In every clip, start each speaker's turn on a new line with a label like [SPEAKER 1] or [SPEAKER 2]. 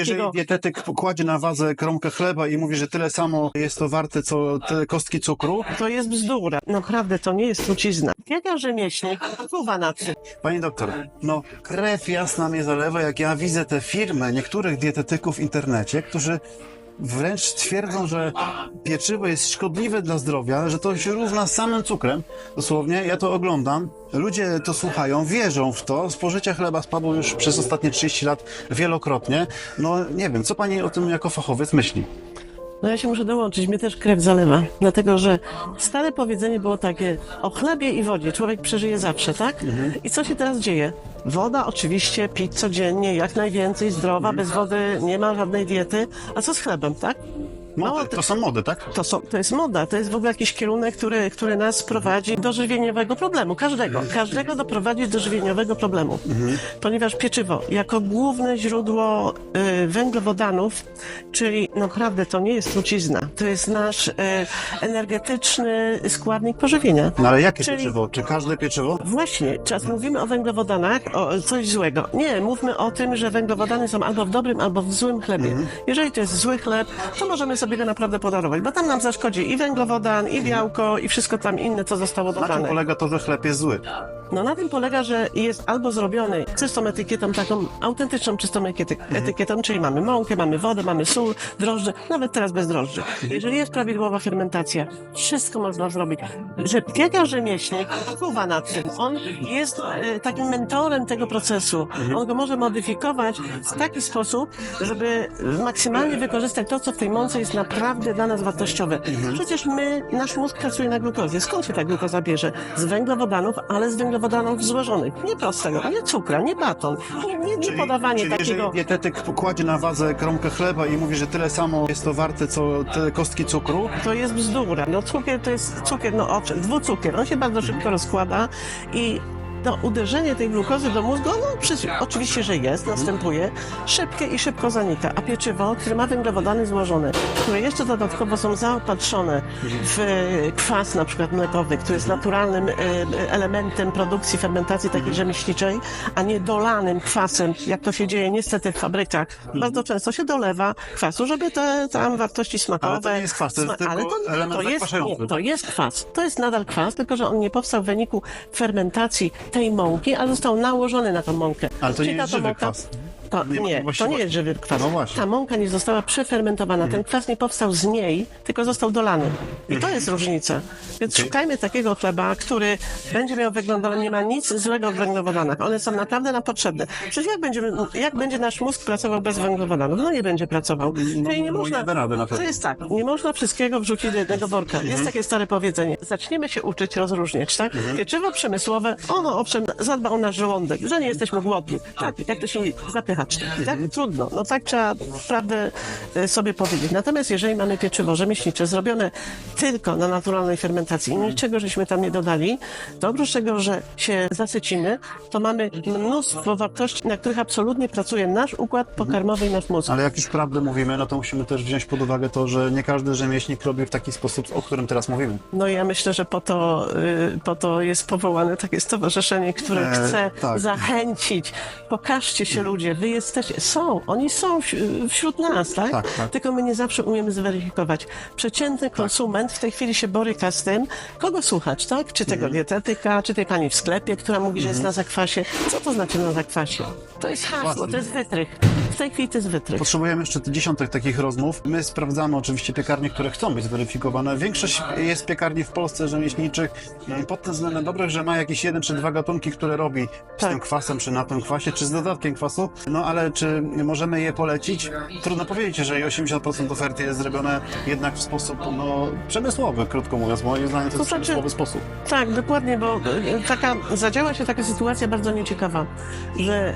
[SPEAKER 1] Jeżeli dietetyk kładzie na wazę kromkę chleba i mówi, że tyle samo jest to warte, co te kostki cukru,
[SPEAKER 2] To jest bzdura. Naprawdę to nie jest trucizna. Biega rzemieślnik, wpływa na tym.
[SPEAKER 1] Pani doktor, no krew jasna mnie zalewa, jak ja widzę tę firmę niektórych dietetyków w internecie, którzy wręcz twierdzą, że pieczywo jest szkodliwe dla zdrowia, że to się równa z samym cukrem. Dosłownie, ja to oglądam, ludzie to słuchają, wierzą w to. Spożycie chleba spadło już przez ostatnie 30 lat wielokrotnie. No nie wiem, co pani o tym jako fachowiec myśli?
[SPEAKER 2] No ja się muszę dołączyć, mnie też krew zalewa, dlatego że stare powiedzenie było takie, o chlebie i wodzie człowiek przeżyje zawsze, tak? I co się teraz dzieje? Woda oczywiście, pić codziennie, jak najwięcej, zdrowa, bez wody nie ma żadnej diety, a co z chlebem, tak?
[SPEAKER 1] Mody, to są mody, tak?
[SPEAKER 2] To, są, to jest moda, to jest w ogóle jakiś kierunek, który, który nas prowadzi do żywieniowego problemu. Każdego. Każdego doprowadzi do żywieniowego problemu. Ponieważ pieczywo, jako główne źródło y, węglowodanów, czyli naprawdę to nie jest trucizna, to jest nasz y, energetyczny składnik pożywienia.
[SPEAKER 1] No ale jakie
[SPEAKER 2] Czyli-
[SPEAKER 1] pieczywo? Czy każde pieczywo?
[SPEAKER 2] Właśnie, czas mówimy o węglowodanach, o coś złego. Nie, mówmy o tym, że węglowodany są albo w dobrym, albo w złym chlebie. Jeżeli to jest zły chleb, to możemy sobie go naprawdę podarować, bo tam nam zaszkodzi i węglowodan, i białko, i wszystko tam inne, co zostało
[SPEAKER 1] Na czym
[SPEAKER 2] dodane.
[SPEAKER 1] polega to, że chleb jest zły?
[SPEAKER 2] No na tym polega, że jest albo zrobiony czystą etykietą, taką autentyczną czystą etykiety- etykietą, czyli mamy mąkę, mamy wodę, mamy sól, drożdże, nawet teraz bez drożdży. Jeżeli jest prawidłowa fermentacja, wszystko można zrobić. Że biega rzemieślnik wpływa na tym. On jest e, takim mentorem tego procesu. On go może modyfikować w taki sposób, żeby maksymalnie wykorzystać to, co w tej mące jest naprawdę dla nas wartościowe. Przecież my, nasz mózg pracuje na glukozie. Skąd się ta glukoza bierze? Z węglowodanów, ale z węglowodanów złożonych. Nie prostego, nie cukra, nie baton, nie, nie, nie podawanie
[SPEAKER 1] czyli
[SPEAKER 2] takiego...
[SPEAKER 1] jeżeli dietetyk kładzie na wazę kromkę chleba i mówi, że tyle samo jest to warte, co te kostki cukru,
[SPEAKER 2] To jest bzdura. No cukier to jest cukier, no owszem, dwucukier. On się bardzo szybko rozkłada i to uderzenie tej glukozy do mózgu, no przecież, oczywiście, że jest, następuje, szybkie i szybko zanika. A pieczywo, które ma węglowodany złożone, które jeszcze dodatkowo są zaopatrzone w e, kwas na przykład mlekowy, który jest naturalnym e, elementem produkcji, fermentacji takiej rzemieślniczej, a nie dolanym kwasem, jak to się dzieje niestety w fabrykach. Bardzo często się dolewa kwasu, żeby te tam wartości smakowe...
[SPEAKER 1] Ale to nie jest kwas, to jest tylko element
[SPEAKER 2] jest,
[SPEAKER 1] zakwaszający.
[SPEAKER 2] nie, to jest kwas. To jest nadal kwas, tylko że on nie powstał w wyniku fermentacji tej mąki, a został nałożony na tą mąkę.
[SPEAKER 1] Ale to
[SPEAKER 2] Czyli
[SPEAKER 1] nie
[SPEAKER 2] ta
[SPEAKER 1] jest żywy kwas.
[SPEAKER 2] To,
[SPEAKER 1] Nie
[SPEAKER 2] nie, to nie jest żywy kwas.
[SPEAKER 1] No.
[SPEAKER 2] Ta mąka nie została przefermentowana. Ten kwas nie powstał z niej, tylko został dolany. I to jest różnica. Więc szukajmy takiego chleba, który będzie miał węglowodan, nie ma nic złego w węglowodanach. One są naprawdę nam potrzebne. Przecież jak, będziemy, jak będzie nasz mózg pracował bez węglowodanów? No nie będzie pracował. Czyli nie
[SPEAKER 1] no
[SPEAKER 2] można,
[SPEAKER 1] nie
[SPEAKER 2] to jest tak, nie można wszystkiego wrzucić do jednego worka. Jest takie stare powiedzenie. Zaczniemy się uczyć rozróżniać, tak? Pieczywo przemysłowe, ono owszem zadba o nasz żołądek, że nie jesteśmy głodni. Tak, jak to się zapychacz. Tak, trudno. No tak trzeba prawdę e, sobie powiedzieć. Natomiast jeżeli mamy pieczywo rzemieślnicze zrobione tylko na naturalnej fermentacji i niczego żeśmy tam nie dodali, to oprócz tego, że się zasycimy, to mamy mnóstwo wartości, na których absolutnie pracuje nasz układ pokarmowy i nasz mózg.
[SPEAKER 1] Ale jak już prawdę mówimy, no to musimy też wziąć pod uwagę to, że nie każdy rzemieślnik robi w taki sposób, o którym teraz mówimy.
[SPEAKER 2] No ja myślę, że po to, y, po to jest powołane takie stowarzyszenie, które
[SPEAKER 1] E,
[SPEAKER 2] chce
[SPEAKER 1] tak.
[SPEAKER 2] zachęcić. Pokażcie się ludzie, wy jesteście, są, oni są wś- wśród nas, tak?
[SPEAKER 1] Tak, tak.
[SPEAKER 2] Tylko my nie zawsze umiemy zweryfikować. Przeciętny konsument w tej chwili się boryka z tym, kogo słuchać, tak? Czy tego
[SPEAKER 1] Mhm.
[SPEAKER 2] dietetyka, czy tej pani w sklepie, która mówi, że jest na zakwasie. Co to znaczy na zakwasie? To jest hasło, to jest wytrych. W tej chwili to jest wytrych.
[SPEAKER 1] Potrzebujemy jeszcze dziesiątek takich rozmów. My sprawdzamy oczywiście piekarnie, które chcą być zweryfikowane. Większość jest piekarni w Polsce rzemieślniczych mm, pod tym względem dobrych, że ma jakieś jeden czy dwa gatunki, które robi z
[SPEAKER 2] Tak.
[SPEAKER 1] tym kwasem, czy na tym kwasie, czy z dodatkiem kwasu. No ale czy możemy je polecić? Trudno powiedzieć, jeżeli 80% oferty jest zrobione jednak w sposób no, przemysłowy, krótko mówiąc. Moim zdaniem to
[SPEAKER 2] To
[SPEAKER 1] jest
[SPEAKER 2] znaczy-
[SPEAKER 1] przemysłowy sposób.
[SPEAKER 2] Tak, dokładnie, bo y, taka, zadziała się taka sytuacja bardzo nieciekawa, że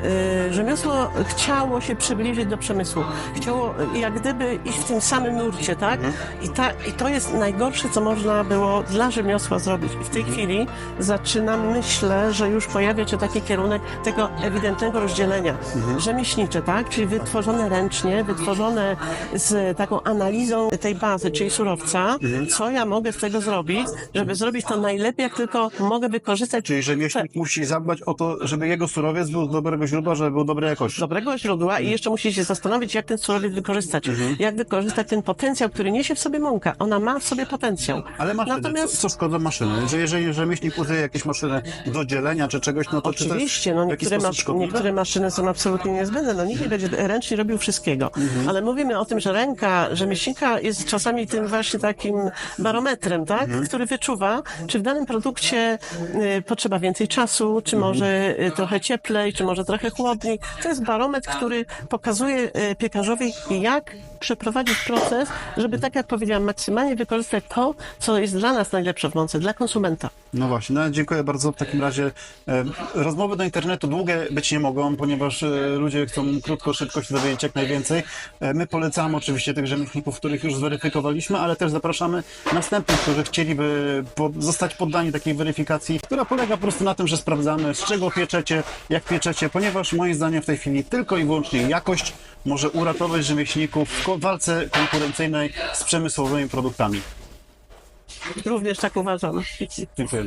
[SPEAKER 2] y, rzemiosło chciało się przybliżyć do przemysłu. Chciało jak gdyby iść w tym samym nurcie, tak? I, ta, I to jest najgorsze, co można było dla rzemiosła zrobić. I w tej chwili zaczynam, myślę, że już pojawia się taki kierunek tego ewidentnego rozdzielenia. Rzemieślnicze, tak? Czyli wytworzone ręcznie, wytworzone z taką analizą tej bazy, czyli surowca, co ja mogę z tego zrobić, żeby zrobić to najlepiej, jak tylko mogę wykorzystać
[SPEAKER 1] Czyli rzemieślnik musi zadbać o to, żeby jego surowiec był z dobrego źródła, żeby był dobrej jakości.
[SPEAKER 2] dobrego źródła i jeszcze musi się zastanowić, jak ten surowiec wykorzystać. Jak wykorzystać ten potencjał, który niesie w sobie mąka. Ona ma w sobie potencjał.
[SPEAKER 1] Ale maszyny,
[SPEAKER 2] Natomiast
[SPEAKER 1] co, co szkoda maszyny? Że jeżeli rzemieślnik użyje jakieś maszyny do dzielenia czy czegoś, no to czy to
[SPEAKER 2] Oczywiście, no niektóre, masz, niektóre maszyny są absolutnie niezbędne. No nikt nie będzie ręcznie robił wszystkiego.
[SPEAKER 1] Mhm.
[SPEAKER 2] Ale mówimy o tym, że ręka rzemieślnika jest czasami tym właśnie takim barometrem, tak?
[SPEAKER 1] Mhm.
[SPEAKER 2] Który wyczuwa, czy w danym produkcie y, potrzeba więcej czasu, czy
[SPEAKER 1] Mhm.
[SPEAKER 2] może y, trochę cieplej, czy może trochę chłodniej. To jest barometr, który pokazuje y, piekarzowi, jak przeprowadzić proces, żeby, tak jak powiedziałam, maksymalnie wykorzystać to, co jest dla nas najlepsze w mące, dla konsumenta.
[SPEAKER 1] No właśnie, no dziękuję bardzo. W takim razie e, rozmowy do internetu długie być nie mogą, ponieważ e, ludzie chcą krótko, szybko się dowiedzieć jak najwięcej. E, my polecamy oczywiście tych rzemieślników, których już zweryfikowaliśmy, ale też zapraszamy następnych, którzy chcieliby po, zostać poddani takiej weryfikacji, która polega po prostu na tym, że sprawdzamy z czego pieczecie, jak pieczecie, ponieważ moim zdaniem w tej chwili tylko i wyłącznie jakość może uratować rzemieślników w walce konkurencyjnej z przemysłowymi produktami.
[SPEAKER 2] Również tak uważam.
[SPEAKER 1] Dziękuję.